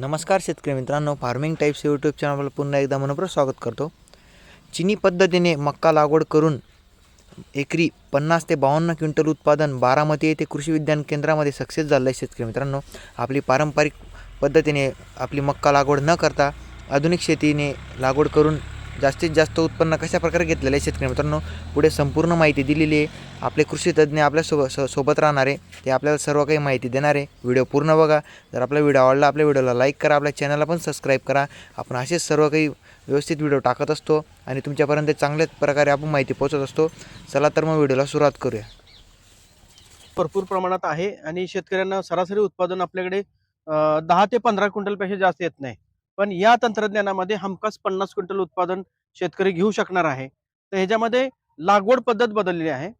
नमस्कार शेतकरी मित्रांनो फार्मिंग टाईप्स यूट्यूब चॅनलवर पुन्हा एकदा मनपूर्वक स्वागत करतो. चिनी पद्धतीने मक्का लागवड करून एकरी पन्नास ते बावन्न क्विंटल उत्पादन बारामती येथे कृषी विज्ञान केंद्रामध्ये सक्सेस झालं आहे शेतकरी मित्रांनो. आपली पारंपरिक पद्धतीने आपली मक्का लागवड न करता आधुनिक शेतीने लागवड करून जास्तीत जास्त उत्पन्न कशा प्रकारे घेतलेलं आहे शेतकरी मित्रांनो? पुढे संपूर्ण माहिती दिलेली आहे. आपले कृषी तज्ज्ञ आपल्या सोब स सोबत राहणारे ते आपल्याला सर्व काही माहिती देणारे व्हिडिओ पूर्ण बघा. जर आपला व्हिडिओ आवडला आपल्या व्हिडिओला लाईक करा. आपल्या चॅनलला पण सबस्क्राईब करा. आपण असेच सर्व काही व्यवस्थित व्हिडिओ टाकत असतो आणि तुमच्यापर्यंत चांगल्याच प्रकारे आपण माहिती पोहोचत असतो. चला तर मग व्हिडिओला सुरुवात करूया. भरपूर प्रमाणात आहे आणि शेतकऱ्यांना सरासरी उत्पादन आपल्याकडे दहा ते पंधरा क्विंटलपेक्षा जास्त येत नाही. पण या तंत्रज्ञानामध्ये हमखास पन्नास क्विंटल उत्पादन शेतकरी घेऊ शकणार आहे. तर ह्याच्यामध्ये लागवड पद्धत बदललेली आहे.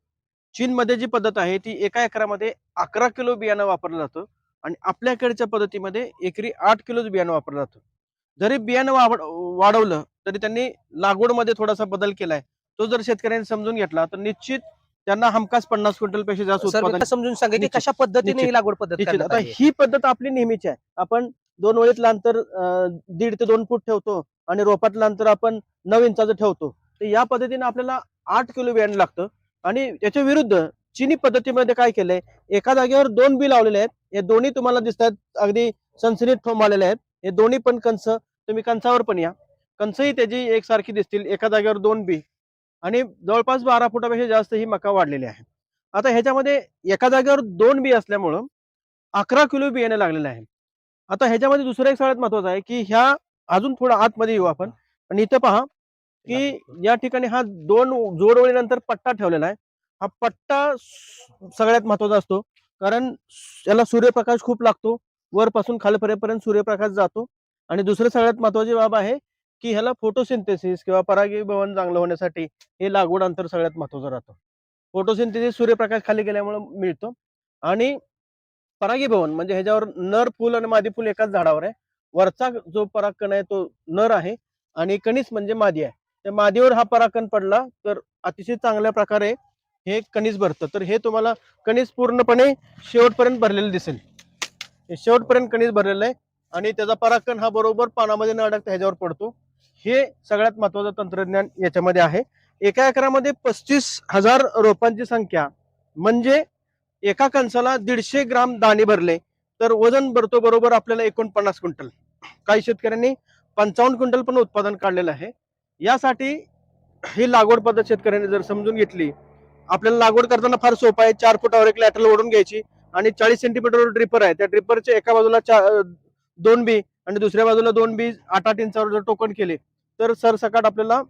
चीनमध्ये जी पद्धत आहे ती एका एकरामध्ये अकरा किलो बियाणं वापरलं जातं आणि आपल्याकडच्या पद्धतीमध्ये एकरी आठ किलोच बियाणं वापरलं जातं. जरी बियाणं वाढवलं तरी त्यांनी लागवडमध्ये थोडासा बदल केलाय. तो जर शेतकऱ्यांनी समजून घेतला तर निश्चित त्यांना हमखास पन्नास क्विंटलपेक्षा जास्त उत्पादन समजून सांगा की निश्चित, कशा पद्धतीने ही लागवड पद्धत आता? ही पद्धत आपली नेहमीची आहे. आपण दोन ओळीतलं अंतर दीड ते दोन फूट ठेवतो आणि रोपातलं अंतर आपण नऊ इंचाचं ठेवतो. तर या पद्धतीने आपल्याला आठ किलो बियाणं लागतं. आणि त्याच्या विरुद्ध चिनी पद्धतीमध्ये काय केलंय? एका जागेवर दोन बी लावलेले आहेत. हे दोन्ही तुम्हाला दिसतात अगदी सनसनीत ठोंब आलेले आहेत. हे दोन्ही पण कंस तुम्ही कंसावर पण या. कंसही त्याची एकसारखी दिसतील. एका जागेवर दोन बी. आणि जवळपास बारा फुटापेक्षा जास्त ही मका वाढलेली आहे. आता ह्याच्यामध्ये एका जागेवर दोन बी असल्यामुळं अकरा किलो बियाणे लागलेलं आहे. आता ह्याच्यामध्ये दुसरं एक सगळ्यात महत्वाचं आहे की ह्या अजून थोडं आतमध्ये येऊ आपण. आणि इथं पहा की या ठिकाणी हा दोन जोडवळीनंतर पट्टा ठेवलेला आहे. हा पट्टा सगळ्यात महत्त्वाचा असतो. कारण याला सूर्यप्रकाश खूप लागतो. वरपासून खालपर्यंत सूर्यप्रकाश जातो. आणि दुसरं सगळ्यात महत्वाची बाब आहे की ह्याला फोटोसिंथेसिस किंवा परागीभवन चांगलं होण्यासाठी हे लागवड अंतर सगळ्यात महत्वाचं राहतं. फोटोसिंथेसिस सूर्यप्रकाश खाली गेल्यामुळे मिळतो आणि परागीभवन म्हणजे ह्याच्यावर नर फुल आणि मादी फुल एकाच झाडावर आहे. वरचा जो परागकण आहे तो नर आहे आणि कणीस म्हणजे मादी आहे. त्या मादीवर हा परागकण पडला तर अतिशय चांगल्या प्रकारे हे कणीस भरतं. तर हे तुम्हाला कणीस पूर्णपणे शेवटपर्यंत भरलेलं दिसेल. हे शेवटपर्यंत कणीस भरलेलं आहे आणि त्याचा परागकण हा बरोबर पानामध्ये न अडकता ह्याच्यावर पडतो. हे सगळ्यात महत्वाचं तंत्रज्ञान याच्यामध्ये आहे. एका एकरामध्ये पस्तीस हजार रोपांची संख्या म्हणजे एका कणसाला दीडशे ग्राम दाणे भरले तर वजन भरतो बरोबर आपल्याला एकोणपन्नास क्विंटल. काही शेतकऱ्यांनी पंचावन्न क्विंटल पण उत्पादन काढलेलं आहे. यासाठी ही लागवड पद्धत शेतकऱ्यांनी जर समजून घेतली आपल्याला लागवड करताना फार सोपं आहे. चार फुटावर एक लॅटरल ओढून घ्यायची आणि चाळीस सेंटीमीटरवर ड्रिपर आहे. त्या ड्रिपरच्या एका बाजूला चा दोन बी आणि दुसऱ्या बाजूला दोन बीज आठ आठ इंचावर जर टोकन केले तर सरसकट आपल्याला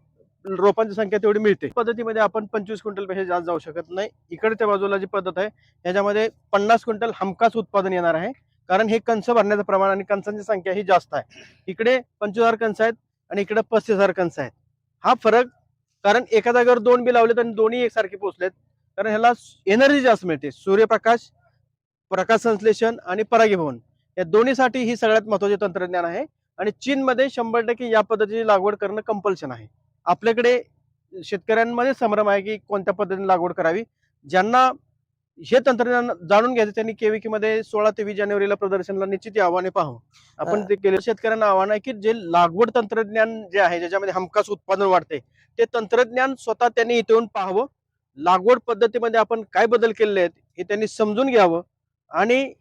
रोपांची संख्या तेवढी मिळते. पद्धतीमध्ये आपण पंचवीस क्विंटलपेक्षा जास्त जाऊ शकत नाही. इकडच्या बाजूला जी पद्धत आहे याच्यामध्ये पन्नास क्विंटल हमखास उत्पादन येणार आहे. कारण हे कंस भरण्याचं प्रमाण आणि कंसांची संख्या ही जास्त आहे. इकडे पंचवीस हजार कंस आहेत आणि इकडे पस्तीस हजार कंस आहेत. हा फरक कारण एका जागेवर दोन बी लावलेत आणि दोन्ही एकसारखे पोचलेत कारण ह्याला एनर्जी जास्त मिळते. सूर्यप्रकाश प्रकाश संश्लेषण आणि परागीभवन. या दोन्हीसाठी ही सगळ्यात महत्त्वाचे तंत्रज्ञान आहे. आणि चीनमध्ये शंभर टक्के या पद्धतीची लागवड करणं कंपल्शन आहे. आपल्याकडे शेतकऱ्यांमध्ये संभ्रम आहे की कोणत्या पद्धतीने लागवड करावी. ज्यांना हे तंत्रज्ञान जाणून घ्यायचं त्यांनी केविकी मध्ये सोळा ते वीस जानेवारीला प्रदर्शनला निश्चित आणि पाहावं. आपण ते केलं शेतकऱ्यांना आव्हान आहे की जे लागवड तंत्रज्ञान जे आहे ज्याच्यामध्ये हमखास उत्पादन वाढते ते तंत्रज्ञान स्वतः त्यांनी इथे येऊन पाहावं. लागवड पद्धतीमध्ये आपण काय बदल केलेले आहेत हे त्यांनी समजून घ्यावं. आणि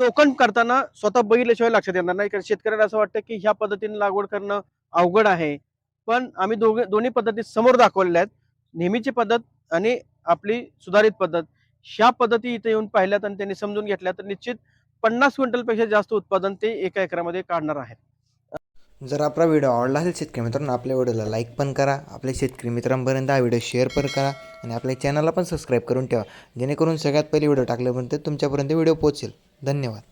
टोकन करताना स्वतः बघितल्याशिवाय लक्षात येणार नाही. कारण शेतकऱ्याला असं वाटतं की ह्या पद्धतीने लागवड करणं अवघड आहे. पण आम्ही दोघे दोन्ही पद्धती समोर दाखवलेल्या आहेत. नेहमीची पद्धत आणि आपली सुधारित पद्धत. ह्या पद्धती इथे येऊन पाहिल्यात आणि त्यांनी समजून घेतल्या तर निश्चित पन्नास क्विंटलपेक्षा जास्त उत्पादन ते एका एकरामध्ये काढणार आहेत. जर आपला व्हिडिओ आवडला असेल शेतकरी मित्रांनो आपल्या व्हिडिओला लाईक पण करा. आपल्या शेतकरी मित्रांपर्यंत हा व्हिडिओ शेअर पण करा आणि आपल्या चॅनलला पण सबस्क्राईब करून ठेवा. जेणेकरून सगळ्यात पहिले व्हिडिओ टाकल्यापर्यंत तुमच्यापर्यंत व्हिडिओ पोहोचेल. धन्यवाद.